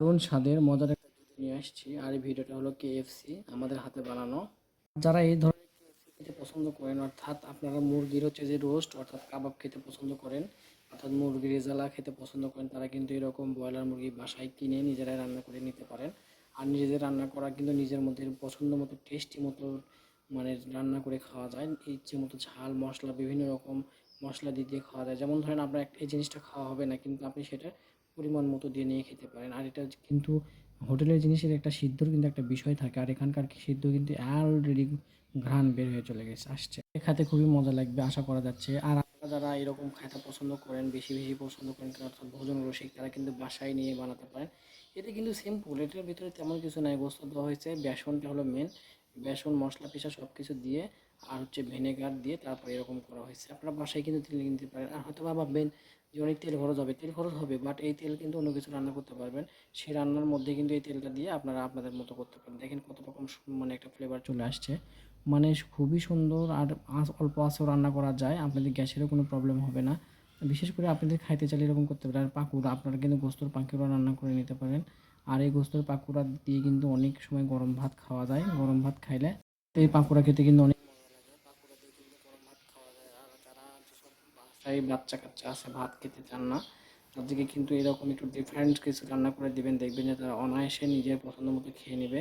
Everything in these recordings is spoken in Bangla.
দারুণ স্বাদের মজার একটা ভিডিও নিয়ে আসছি, আর এই ভিডিওটা হলো কেএফসি আমাদের হাতে বানানো। যারা এই ধরনের কেএফসি খেতে পছন্দ করেন, অর্থাৎ আপনারা মুরগির হচ্ছে যে রোস্ট, অর্থাৎ কাবাব খেতে পছন্দ করেন, অর্থাৎ মুরগির রেজালা খেতে পছন্দ করেন, তারা কিন্তু এরকম ব্রয়লার মুরগি বাসায় কিনে নিজেরাই রান্না করে নিতে পারেন। আর নিজেদের রান্না করা কিন্তু নিজের মধ্যে পছন্দ মতো টেস্টি মতো মানে রান্না করে খাওয়া যায়। ইচ্ছে মতো ঝাল, মশলা, বিভিন্ন রকম মশলা দিয়ে দিয়ে খাওয়া যায়। যেমন ধরেন আপনার এই জিনিসটা খাওয়া হবে না, কিন্তু আপনি সেটা পরিমাণ মতো দিয়ে নিয়ে খেতে পারেন। আর এটা কিন্তু হোটেলের জিনিসের একটা সিদ্ধর কিন্তু একটা বিষয় থাকে। আর এখানকার সিদ্ধ কিন্তু অলরেডি ঘ্রাণ বের হয়ে চলে গেছে, আসছে। খেতে খুবই মজা লাগবে, আশা করা যাচ্ছে। আর আপনারা যারা এরকম খেতে পছন্দ করেন, বেশি বেশি পছন্দ করেন অর্থাৎ ভোজন রসিক, তারা কিন্তু বাসায় নিয়ে বানাতে পারেন। এটা কিন্তু সিম্পল এটার ভিতরে তেমন কিছু নাই। গোস্ত দেওয়া হয়েছে, বেসনটা হলো মেন বেসন, মশলা পিসা সব কিছু দিয়ে আর হচ্ছে ভিনেগার দিয়ে তারপর এরকম করা হয়েছে। আপনারা বাসায় কিন্তু তেল কিনতে পারেন। আর হয়তো বা ভাববেন যে অনেক তেল খরচ হবে। তেল খরচ হবে বাট এই তেল কিন্তু অন্য কিছু রান্না করতে পারবেন। সেই রান্নার মধ্যে কিন্তু এই তেলটা দিয়ে আপনারা আপনাদের মতো করতে পারেন। দেখেন কত রকম মানে একটা ফ্লেভার চলে আসছে। মানে খুবই সুন্দর আর অল্প আঁচও রান্না করা যায়। আপনাদের গ্যাসেরও কোনো প্রবলেম হবে না। বিশেষ করে আপনাদের খাইতে চাইলে এরকম করতে পারেন। আর পাকুড়া, আপনারা কিন্তু গোস্তর পাকুড়া রান্না করে নিতে পারেন। আর এই গোস্তর পাকুড়া দিয়ে কিন্তু অনেক সময় গরম ভাত খাওয়া যায়। গরম ভাত খাইলে এই পাকুড়া খেতে কিন্তু অনেক মজা লাগে পাকুড়া দিয়ে কিন্তু গরম ভাত খাওয়া যায় আর যারা যেসব বাসায় বাচ্চা কাচ্চা আছে, ভাত খেতে চান না। তাদেরকে কিন্তু এরকম একটু ডিফারেন্ট কিছু রান্না করে দিবেন, দেখবেন যে তারা অনায়াসে নিজের পছন্দ মতো খেয়ে নেবে।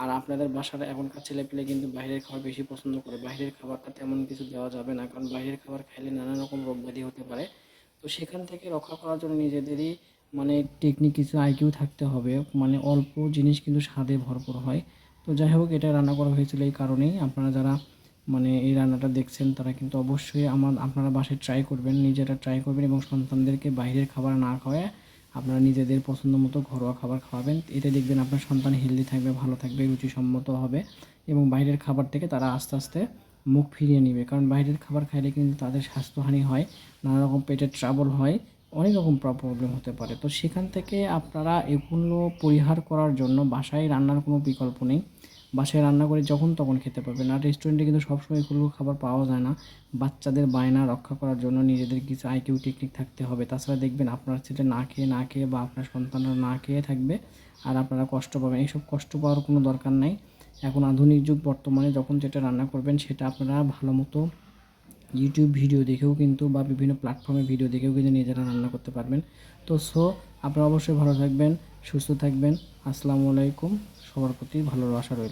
আর আপনাদের বাসার এখনকার ছেলেপেলে কিন্তু বাইরের খাবার বেশি পছন্দ করে। বাইরের খাবারটা তেমন কিছু দেওয়া যাবে না, কারণ বাইরের খাবার খাইলে নানা রকম রোগ ব্যাধি হতে পারে। তো সেখান থেকে রক্ষা করার জন্য নিজেদেরই মানে টেকনিক কিছু আইকিউ থাকতে হবে। মানে অল্প জিনিস কিন্তু স্বাদে ভরপুর হয়। তো যাই হোক, এটা রান্না করা হয়েছিল এই কারণেই। আপনারা যারা মানে এই রান্নাটা দেখছেন তারা কিন্তু অবশ্যই আমার, আপনারা বাসায় ট্রাই করবেন, নিজেরা ট্রাই করবেন এবং সন্তানদেরকে বাইরের খাবার না খাওয়ায় আপনারা নিজেদের পছন্দ মতো ঘরোয়া খাবার খাওয়াবেন। এতে দেখবেন আপনার সন্তান হেলদি থাকবে, ভালো থাকবে, রুচিসম্মত হবে এবং বাইরের খাবার থেকে তারা আস্তে আস্তে মুখ ফিরিয়ে নেবে। কারণ বাইরের খাবার খাইলে কিন্তু তাদের স্বাস্থ্যহানি হয়, নানা রকম পেটের ট্রাবল হয়, অনেক রকম প্রবলেম হতে পারে। তো সেখান থেকে আপনারা এগুলো পরিহার করার জন্য বাসায় রান্নার কোনো বিকল্প নেই। বাসায় রান্না করে যখন তখন খেতে পারবেন। আর রেস্টুরেন্টে কিন্তু সবসময় এগুলো খাবার পাওয়া যায় না। বাচ্চাদের বায়না রক্ষা করার জন্য নিজেদের কিছু আইকিউ টেকনিক থাকতে হবে। তাছাড়া দেখবেন আপনার ছেলে না খেয়ে না খেয়ে বা আপনার সন্তানরা না খেয়ে থাকবে আর আপনারা কষ্ট পাবেন। এইসব কষ্ট পাওয়ার কোনো দরকার নাই। এখন আধুনিক যুগ, বর্তমানে যখন যেটা রান্না করবেন সেটা আপনারা ভালো মতো ইউটিউব ভিডিও দেখেও কিন্তু বা বিভিন্ন প্ল্যাটফর্মে ভিডিও দেখেও কিন্তু নিজেরা রান্না করতে পারবেন। তো সো আপনারা অবশ্যই ভালো থাকবেন, সুস্থ থাকবেন। আসসালামু আলাইকুম। সবার প্রতি ভালোবাসা রইল।